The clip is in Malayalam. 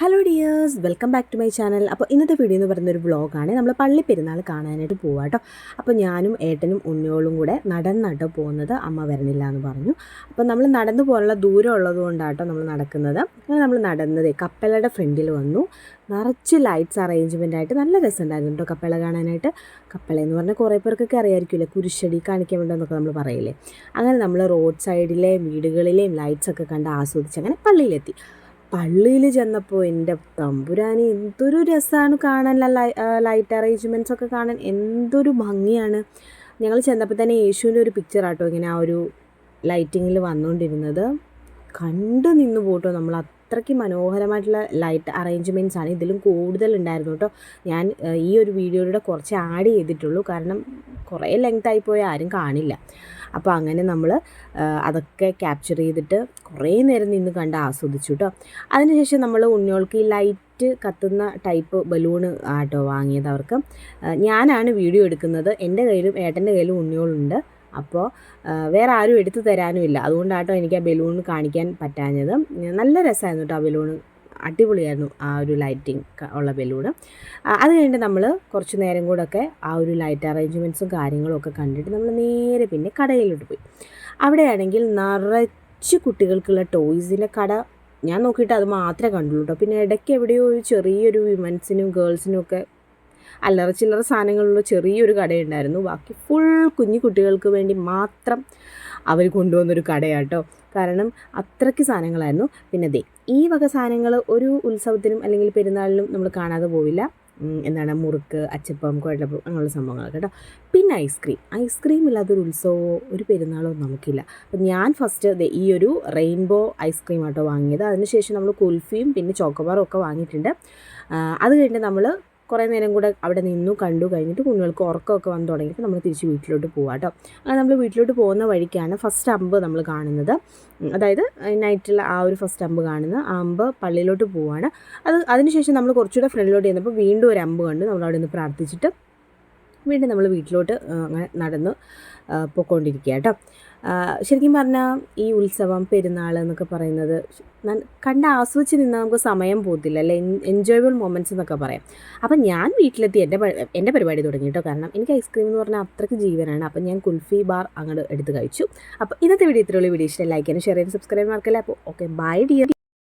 Hello dears welcome back to my channel അപ്പോൾ ഇന്നത്തെ വീഡിയോ എന്ന് പറയുന്ന ഒരു വ്ളോഗാണ് നമ്മൾ പള്ളി പെരുന്നാൾ കാണാനായിട്ട് പോവാം കേട്ടോ അപ്പോൾ ഞാനും ഏട്ടനും ഉണ്ണിയോളും കൂടെ നടന്നാട്ടോ പോകുന്നത് അമ്മ വരണില്ല എന്ന് പറഞ്ഞു. അപ്പോൾ നമ്മൾ നടന്നു പോകാനുള്ള ദൂരം ഉള്ളത് കൊണ്ടാട്ടോ നമ്മൾ നടക്കുന്നത്. അങ്ങനെ നമ്മൾ നടന്നത് കപ്പലയുടെ ഫ്രണ്ടിൽ വന്നു. നിറച്ച് ലൈറ്റ്സ് അറേഞ്ച്മെന്റ് ആയിട്ട് നല്ല രസമുണ്ടായിരുന്നു കേട്ടോ കപ്പല കാണാനായിട്ട്. കപ്പല എന്ന് പറഞ്ഞാൽ കുറേ പേർക്കൊക്കെ അറിയാമായിരിക്കില്ല കുരിശടി കാണിക്കാൻ വേണ്ടെന്നൊക്കെ നമ്മൾ പറയില്ലേ? അങ്ങനെ നമ്മൾ റോഡ് സൈഡിലെയും വീടുകളിലെയും ലൈറ്റ്സൊക്കെ കണ്ട് ആസ്വദിച്ച് അങ്ങനെ പള്ളിയിലെത്തി. പള്ളിയിൽ ചെന്നപ്പോൾ എന്റെ തമ്പുരാനി എന്തൊരു രസമാണ് കാണാൻ ലൈറ്റ് അറേഞ്ച്മെന്റ്സ് ഒക്കെ കാണാൻ. എന്തൊരു ഭംഗിയാണ്. ഞങ്ങൾ ചെന്നപ്പോൾ തന്നെ യേശുവിന്റെ ഒരു പിക്ചർ ആട്ടോ ഇങ്ങനെ ആ ഒരു ലൈറ്റിങ്ങിൽ വന്നുകൊണ്ടിരുന്നത് കണ്ടു നിന്ന് പോട്ടോ നമ്മൾ. അത്രയ്ക്ക് മനോഹരമായിട്ടുള്ള ലൈറ്റ് അറേഞ്ച്മെന്റ്സ് ആണ് ഇതിലും കൂടുതൽ ഉണ്ടായിരുന്നു കേട്ടോ. ഞാൻ ഈ ഒരു വീഡിയോയുടെ കുറച്ച് ആഡ് ചെയ്തിട്ടുള്ളൂ. കാരണം കുറേ ലെങ്ത് ആയിപ്പോയി ആരും കാണില്ല. അപ്പോൾ അങ്ങനെ നമ്മൾ അതൊക്കെ ക്യാപ്ചർ ചെയ്തിട്ട് കുറേ നേരം നിന്ന് കണ്ട് ആസ്വദിച്ചു കേട്ടോ അതിനുശേഷം നമ്മൾ ഉണ്ണികൾക്ക് ഈ ലൈറ്റ് കത്തുന്ന ടൈപ്പ് ബലൂണ് ആട്ടോ വാങ്ങിയത് അവർക്ക്. ഞാനാണ് വീഡിയോ എടുക്കുന്നത്. എന്റെ കയ്യിലും ഏട്ടന്റെ കയ്യിലും ഉണ്ണികളുണ്ട്. അപ്പോൾ വേറെ ആരും എടുത്തു തരാനുമില്ല അതുകൊണ്ടാട്ടോ എനിക്ക് ആ ബലൂൺ കാണിക്കാൻ പറ്റാഞ്ഞത്. നല്ല രസമായിരുന്നു കേട്ടോ ആ ബലൂൺ അടിപൊളിയായിരുന്നു ആ ഒരു ലൈറ്റിംഗ് ഉള്ള ബലൂണ്. അത് കഴിഞ്ഞിട്ട് നമ്മൾ കുറച്ച് നേരം കൂടെയൊക്കെ ആ ഒരു ലൈറ്റ് അറേഞ്ച്മെന്റ്സും കാര്യങ്ങളും ഒക്കെ കണ്ടിട്ട് നമ്മൾ നേരെ പിന്നെ കടയിലോട്ട് പോയി. അവിടെയാണെങ്കിൽ നിറച്ച് കുട്ടികൾക്കുള്ള ടോയ്സിന്റെ കട ഞാൻ നോക്കിയിട്ട് അത് മാത്രമേ കണ്ടുള്ളൂ കേട്ടോ പിന്നെ ഇടയ്ക്ക് എവിടെയോ ഒരു ചെറിയൊരു വിമൻസിനും ഗേൾസിനും ഒക്കെ അല്ലറ ചില്ലറ സാധനങ്ങളുള്ള ചെറിയൊരു കടയുണ്ടായിരുന്നു. ബാക്കി ഫുൾ കുഞ്ഞു കുട്ടികൾക്ക് വേണ്ടി മാത്രം അവർ കൊണ്ടുവന്നൊരു കടയാട്ടോ. കാരണം അത്രയ്ക്ക് സാധനങ്ങളായിരുന്നു. പിന്നെ ദേ ഈ വക സാധനങ്ങൾ ഒരു ഉത്സവത്തിനും അല്ലെങ്കിൽ പെരുന്നാളിനും നമ്മൾ കാണാതെ പോവില്ല. എന്താണ് മുറുക്ക് അച്ചപ്പം കുഴലപ്പം അങ്ങനെയുള്ള സംഭവങ്ങളൊക്കെ കേട്ടോ. പിന്നെ ഐസ്ക്രീം ഐസ്ക്രീം ഇല്ലാത്തൊരു ഉത്സവമോ ഒരു പെരുന്നാളോ നമുക്കില്ല. അപ്പം ഞാൻ ഫസ്റ്റ് ഈ ഒരു റെയിൻബോ ഐസ്ക്രീം ആട്ടോ വാങ്ങിയത്. അതിനുശേഷം നമ്മൾ കുൽഫിയും പിന്നെ ചോക്കോബാറും ഒക്കെ വാങ്ങിയിട്ടുണ്ട്. അത് കഴിഞ്ഞിട്ട് നമ്മൾ കുറേ നേരം കൂടെ അവിടെ നിന്നു കണ്ടു കഴിഞ്ഞിട്ട് കുഞ്ഞുങ്ങൾക്ക് ഉറക്കമൊക്കെ വന്നു തുടങ്ങിയിട്ട് നമ്മൾ തിരിച്ച് വീട്ടിലോട്ട് പോകാം കേട്ടോ അങ്ങനെ നമ്മൾ വീട്ടിലോട്ട് പോകുന്ന വഴിക്കാണ് ഫസ്റ്റ് അമ്പ് നമ്മൾ കാണുന്നത്. അതായത് നൈറ്റിലെ ആ ഒരു ഫസ്റ്റ് അമ്പ് കാണുന്ന ആ അമ്പ് പള്ളിയിലോട്ട് പോവാണ്. അത് അതിനുശേഷം നമ്മൾ കുറച്ചുകൂടെ ഫ്രണ്ടിലോട്ട് ചെന്നപ്പോൾ വീണ്ടും ഒരു അമ്പ് കണ്ട്. നമ്മൾ അവിടെ നിന്ന് പ്രാർത്ഥിച്ചിട്ട് വീണ്ടും നമ്മൾ വീട്ടിലോട്ട് അങ്ങനെ നടന്ന് പോയിക്കൊണ്ടിരിക്കുക കേട്ടോ. ശരിക്കും പറഞ്ഞാൽ ഈ ഉത്സവം പെരുന്നാൾ എന്നൊക്കെ പറയുന്നത് കണ്ട് ആസ്വദിച്ച് നിന്നാൽ നമുക്ക് സമയം പോകത്തില്ല അല്ലെ? എൻജോയബിൾ മൊമെന്റ്സ് എന്നൊക്കെ പറയാം. അപ്പം ഞാൻ വീട്ടിലെത്തി എന്റെ എന്റെ പരിപാടി തുടങ്ങി കേട്ടോ. കാരണം എനിക്ക് ഐസ്ക്രീം എന്ന് പറഞ്ഞാൽ അത്രയ്ക്ക് ജീവനാണ്. അപ്പം ഞാൻ കുൽഫി ബാർ അങ്ങോട്ട് എടുത്ത് കഴിച്ചു. അപ്പോൾ ഇന്നത്തെ വീഡിയോ ഇത്രയുള്ള വീഡിയോ ഇഷ്ടം ലൈക്ക് ചെയ്യാനും ഷെയർ ചെയ്യാനും സബ്സ്ക്രൈബ് മാർക്കല്ലേ അപ്പോൾ ഓക്കെ ബൈ ഡിയർ